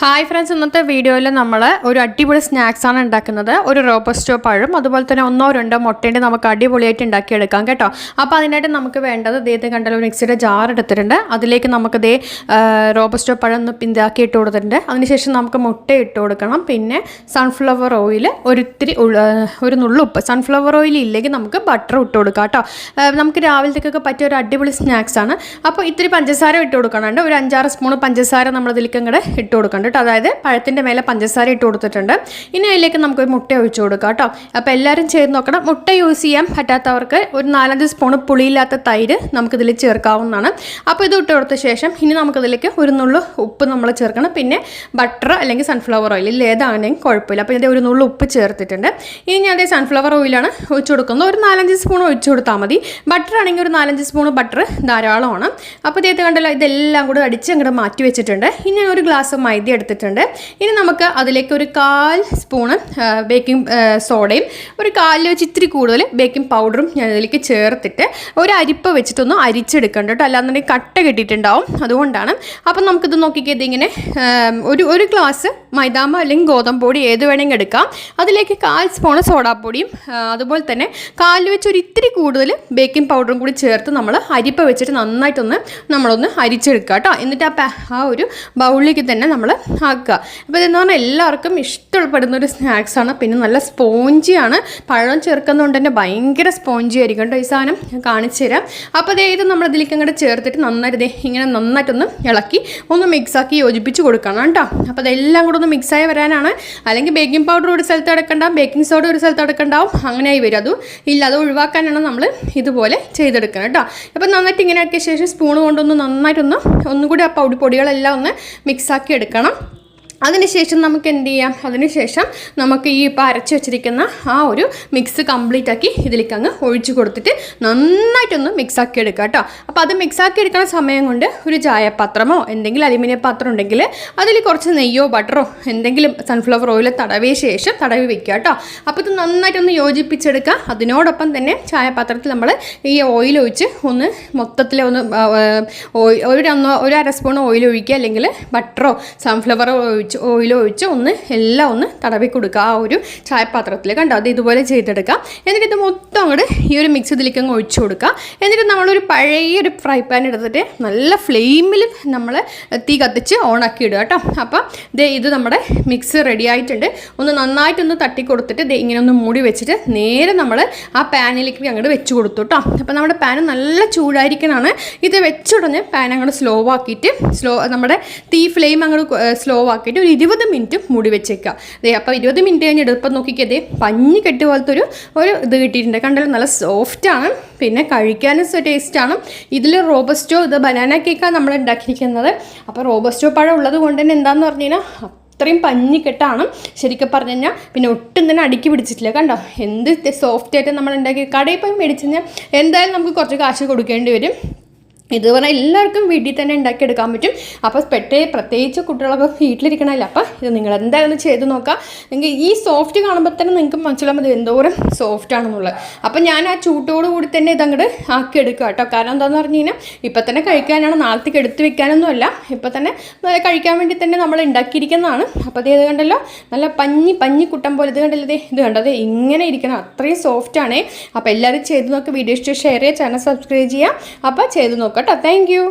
Hi friends ഇന്നത്തെ വീഡിയോയിൽ നമ്മൾ ഒരു അടിപൊളി സ്നാക്സ് ആണ് ഉണ്ടാക്കുന്നത്. ഒരു റോബസ്റ്റോ പഴം അതുപോലെ തന്നെ ഒന്നോ രണ്ടോ മുട്ടേന്റെ നമുക്ക് അടിപൊളിയായിട്ട് ഉണ്ടാക്കിയെടുക്കാം കേട്ടോ. അപ്പോൾ അതിനായിട്ട് നമുക്ക് വേണ്ടത് ദേ കണ്ടല്ലോ മിക്സിയുടെ ജാർ എടുത്തിട്ടുണ്ട്. അതിലേക്ക് നമുക്ക് ദേ റോബസ്റ്റോ പഴം ഒന്ന് പിന്താക്കി ഇട്ട് കൊടുത്തിട്ടുണ്ട്. അതിനുശേഷം നമുക്ക് മുട്ട ഇട്ട് കൊടുക്കണം. പിന്നെ സൺഫ്ലവർ ഓയിൽ ഒരിത്തിരി ഒരു നുള്ളുപ്പ് സൺഫ്ലവർ ഓയിൽ ഇല്ലെങ്കിൽ നമുക്ക് ബട്ടർ ഇട്ട് കൊടുക്കാം കേട്ടോ. നമുക്ക് രാവിലത്തേക്കൊക്കെ പറ്റിയ ഒരു അടിപൊളി സ്നാക്സ് ആണ്. അപ്പോൾ ഇത്തിരി പഞ്ചസാര ഇട്ട് കൊടുക്കണം ഒരു അഞ്ചാറ് സ്പൂൺ പഞ്ചസാര നമ്മൾ ഇതിലേക്ക് അങ്ങോട്ട് ഇട്ട് കൊടുക്കണ്ട കേട്ടോ അതായത് പഴത്തിന്റെ മേലെ പഞ്ചസാര ഇട്ട് കൊടുത്തിട്ടുണ്ട്. ഇനി അതിലേക്ക് നമുക്ക് മുട്ട ഒഴിച്ചു കൊടുക്കാം കേട്ടോ. അപ്പോൾ എല്ലാവരും ചെയ്ത് നോക്കണം. മുട്ട യൂസ് ചെയ്യാൻ പറ്റാത്തവർക്ക് ഒരു നാലഞ്ച് സ്പൂൺ പുളിയില്ലാത്ത തൈര് നമുക്കിതിൽ ചേർക്കാവുന്നതാണ്. അപ്പോൾ ഇത് ഇട്ട് കൊടുത്ത ശേഷം ഇനി നമുക്കിതിലേക്ക് ഒരു നുള്ളു ഉപ്പ് നമ്മൾ ചേർക്കണം. പിന്നെ ബട്ടർ അല്ലെങ്കിൽ സൺഫ്ലവർ ഓയിൽ ഇല്ല ഏതാണെങ്കിലും കുഴപ്പമില്ല. അപ്പോൾ ഇതിന്റെ ഒരു നുള്ളു ഉപ്പ് ചേർത്തിട്ടുണ്ട്. ഇനി ഞാൻ അതേ സൺഫ്ലവർ ഓയിലാണ് ഒഴിച്ചു കൊടുക്കുന്നത്. ഒരു നാലഞ്ച് സ്പൂൺ ഒഴിച്ചു കൊടുത്താൽ മതി. ബട്ടർ ആണെങ്കിൽ ഒരു നാലഞ്ച് സ്പൂൺ ബട്ടർ ധാരാളമാണ്. അപ്പോൾ ഇതേത് കണ്ടല്ലോ ഇതെല്ലാം കൂടെ അടിച്ച് അങ്ങോട്ട് മാറ്റി വെച്ചിട്ടുണ്ട്. ഇനി ഒരു ഗ്ലാസ് മൈദ എടുത്തിട്ടുണ്ട്. ഇനി നമുക്ക് അതിലേക്ക് ഒരു കാൽ സ്പൂണ് ബേക്കിംഗ് സോഡയും ഒരു കാലിൽ വെച്ച് ഇത്തിരി കൂടുതൽ ബേക്കിംഗ് പൗഡറും ഞാൻ അതിലേക്ക് ചേർത്തിട്ട് ഒരു അരിപ്പ വെച്ചിട്ടൊന്ന് അരിച്ചെടുക്കണ്ട കേട്ടോ. അല്ലാന്നുണ്ടെങ്കിൽ കട്ട കെട്ടിയിട്ടുണ്ടാവും. അതുകൊണ്ടാണ്. അപ്പം നമുക്കിത് നോക്കിക്കേ ഇങ്ങനെ ഒരു ഒരു ഗ്ലാസ് മൈദാമ അല്ലെങ്കിൽ ഗോതമ്പ് പൊടി ഏത് വേണമെങ്കിൽ എടുക്കാം. അതിലേക്ക് കാൽ സ്പൂണ് സോഡാപ്പൊടിയും അതുപോലെ തന്നെ കാലിൽ വെച്ച് ഒരു ഇത്തിരി കൂടുതൽ ബേക്കിംഗ് പൗഡറും കൂടി ചേർത്ത് നമ്മൾ അരിപ്പ വെച്ചിട്ട് നന്നായിട്ടൊന്ന് നമ്മളൊന്ന് അരിച്ചെടുക്കുക കേട്ടോ. എന്നിട്ട് ആ ആ ഒരു ബൗളിലേക്ക് തന്നെ നമ്മൾ ആക്കുക. അപ്പോൾ ഇതെന്ന് പറഞ്ഞാൽ എല്ലാവർക്കും ഇഷ്ടപ്പെടുന്ന ഒരു സ്നാക്സാണ് പിന്നെ നല്ല സ്പോഞ്ചിയാണ് പഴം ചേർക്കുന്നതുകൊണ്ട് തന്നെ ഭയങ്കര സ്പോഞ്ചി ആയിരിക്കും കേട്ടോ ഈ സാധനം. കാണിച്ചു തരാം. അപ്പോൾ അതേ ഇത് നമ്മൾ ഇതിലേക്ക് അങ്ങോട്ട് ചേർത്തിട്ട് നന്നായിട്ട് ഇങ്ങനെ നന്നായിട്ടൊന്ന് ഇളക്കി ഒന്ന് മിക്സാക്കി യോജിപ്പിച്ച് കൊടുക്കണം കേട്ടോ. അപ്പോൾ അതെല്ലാം കൂടെ ഒന്ന് മിക്സായി വരാനാണ്. അല്ലെങ്കിൽ ബേക്കിംഗ് പൗഡർ ഒരു സ്ഥലത്ത് എടുക്കണ്ടാവും ബേക്കിംഗ് സോഡ ഒരു സ്ഥലത്ത് അടക്കണ്ടാവും. അങ്ങനെയായി വരും. അതും ഇല്ല അത് ഒഴിവാക്കാനാണ് നമ്മൾ ഇതുപോലെ ചെയ്തെടുക്കണം കേട്ടോ. അപ്പോൾ നന്നായിട്ട് ഇങ്ങനെ ആക്കിയ ശേഷം സ്പൂൺ കൊണ്ടൊന്ന് നന്നായിട്ടൊന്ന് ഒന്നുകൂടി ആ പൊടി പൊടികളെല്ലാം ഒന്ന് മിക്സാക്കി എടുക്കണം. അതിനുശേഷം നമുക്ക് എന്ത് ചെയ്യാം അതിനുശേഷം നമുക്ക് ഈ ഇപ്പോൾ അരച്ച് വെച്ചിരിക്കുന്ന ആ ഒരു മിക്സ് കംപ്ലീറ്റ് ആക്കി ഇതിലേക്ക് അങ്ങ് ഒഴിച്ചു കൊടുത്തിട്ട് നന്നായിട്ടൊന്ന് മിക്സ് ആക്കി എടുക്കുക കേട്ടോ അപ്പോൾ അത് മിക്സ് ആക്കി എടുക്കുന്ന സമയം കൊണ്ട് ഒരു ചായപാത്രമോ എന്തെങ്കിലും അലുമിനിയം പാത്രം ഉണ്ടെങ്കിൽ അതിൽ കുറച്ച് നെയ്യോ ബട്ടറോ എന്തെങ്കിലും സൺഫ്ലവർ ഓയിൽ തടവിയ ശേഷം തടവി വെക്കുക കേട്ടോ അപ്പോൾ ഇത് നന്നായിട്ടൊന്ന് യോജിപ്പിച്ചെടുക്കുക അതിനോടൊപ്പം തന്നെ ചായപാത്രത്തിൽ നമ്മൾ ഈ ഓയിൽ ഒഴിച്ച് ഒന്ന് മൊത്തത്തിൽ ഒന്ന് ഒരു ഒരു അര സ്പൂൺ ഓയിൽ ഒഴിക്കുക. അല്ലെങ്കിൽ ബട്ടറോ സൺഫ്ലവറോ ഒഴിച്ച് ഓയിൽ ഒഴിച്ച് ഒന്ന് എല്ലാം ഒന്ന് തടവി കൊടുക്കുക. ആ ഒരു ചായപാത്രത്തിൽ കണ്ടോ? അത് ഇതുപോലെ ചെയ്തെടുക്കുക എന്നിട്ട് ഇത് മൊത്തം അങ്ങോട്ട് ഈ ഒരു മിക്സ് ഇതിലേക്ക് അങ്ങ് ഒഴിച്ചു കൊടുക്കുക. എന്നിട്ട് നമ്മളൊരു പഴയ ഒരു ഫ്രൈ പാൻ എടുത്തിട്ട് നല്ല ഫ്ലെയിമിൽ നമ്മൾ തീ കത്തിച്ച് ഓണാക്കി ഇടുക കേട്ടോ. അപ്പം ദേ ഇത് നമ്മുടെ മിക്സ് റെഡി ആയിട്ടുണ്ട്. ഒന്ന് നന്നായിട്ടൊന്ന് തട്ടി കൊടുത്തിട്ട് ദേ ഇങ്ങനെ ഒന്ന് മൂടി വെച്ചിട്ട് നേരെ നമ്മൾ ആ പാനിലേക്ക് അങ്ങോട്ട് വെച്ച് കൊടുത്തു കേട്ടോ. അപ്പം നമ്മുടെ പാൻ നല്ല ചൂടായിരിക്കണമാണ് ഇത് വെച്ചുടഞ്ഞ് പാൻ അങ്ങോട്ട് സ്ലോ ആക്കിയിട്ട് സ്ലോ നമ്മുടെ തീ ഫ്ലെയിം അങ്ങോട്ട് സ്ലോ ആക്കിയിട്ട് ഒരു ഇരുപത് മിനിറ്റ് മൂടി വെച്ചേക്കുക. അതെ അപ്പോൾ ഇരുപത് മിനിറ്റ് കഴിഞ്ഞ് എടുപ്പം നോക്കിക്കതേ പഞ്ഞി കെട്ട് പോലത്തെ ഒരു ഒരു ഇത് കിട്ടിയിട്ടുണ്ട്. കണ്ടാലും നല്ല സോഫ്റ്റാണ് പിന്നെ കഴിക്കാനും ടേസ്റ്റാണ് ഇതിൽ റോബസ്റ്റോ ഇത് ബനാന കേക്കാണ് നമ്മൾ ഉണ്ടാക്കിയിരിക്കുന്നത്. അപ്പോൾ റോബസ്റ്റോ പഴം ഉള്ളത് കൊണ്ട് തന്നെ എന്താണെന്ന് പറഞ്ഞു കഴിഞ്ഞാൽ അത്രയും പഞ്ഞിക്കെട്ടാണ് ശരിക്കും പറഞ്ഞു കഴിഞ്ഞാൽ പിന്നെ ഒട്ടും തന്നെ അടുക്കി പിടിച്ചിട്ടില്ല. കണ്ടോ? എന്ത് സോഫ്റ്റ് ആയിട്ട് നമ്മൾ ഉണ്ടാക്കി കടയിൽ പോയി മേടിച്ച് കഴിഞ്ഞാൽ എന്തായാലും നമുക്ക് കുറച്ച് കാശ് കൊടുക്കേണ്ടി വരും. ഇത് പറഞ്ഞാൽ എല്ലാവർക്കും വീട്ടിൽ തന്നെ ഉണ്ടാക്കിയെടുക്കാൻ പറ്റും. അപ്പോൾ പെട്ടേ പ്രത്യേകിച്ച് കുട്ടികളൊക്കെ വീട്ടിലിരിക്കണമല്ലോ അപ്പോൾ ഇത് നിങ്ങൾ എന്തായാലും ചെയ്ത് നോക്കാം. നിങ്ങൾക്ക് ഈ സോഫ്റ്റ് കാണുമ്പോൾ തന്നെ നിങ്ങൾക്ക് മനസ്സിലാൻ മതി എന്തോരം സോഫ്റ്റ് ആണെന്നുള്ളത്. അപ്പോൾ ഞാൻ ആ ചൂട്ടോട് കൂടി തന്നെ ഇതങ്ങോട്ട് ആക്കി എടുക്കുക കേട്ടോ. കാരണം എന്താണെന്ന് പറഞ്ഞു കഴിഞ്ഞാൽ ഇപ്പം തന്നെ കഴിക്കാനാണ് നാളത്തേക്ക് എടുത്ത് വെക്കാനൊന്നുമല്ല. ഇപ്പം തന്നെ കഴിക്കാൻ വേണ്ടി തന്നെ നമ്മൾ ഉണ്ടാക്കിയിരിക്കുന്നതാണ്. അപ്പോൾ ഇത് കണ്ടല്ലോ നല്ല പഞ്ഞി പഞ്ഞി കുട്ടം പോലെ. ഇത് കണ്ടല്ലേ ഇത് കണ്ടത് ഇങ്ങനെ ഇരിക്കണം അത്രയും സോഫ്റ്റ് ആണ്. അപ്പോൾ എല്ലാവരും ചെയ്ത് നോക്കുക വീഡിയോ ഇഷ്ടം ഷെയർ ചെയ്യുക ചാനൽ സബ്സ്ക്രൈബ് ചെയ്യുക. അപ്പോൾ ചെയ്ത് ಕೇಳ್ಕೊಟ ಥ್ಯಾಂಕ್ ಯು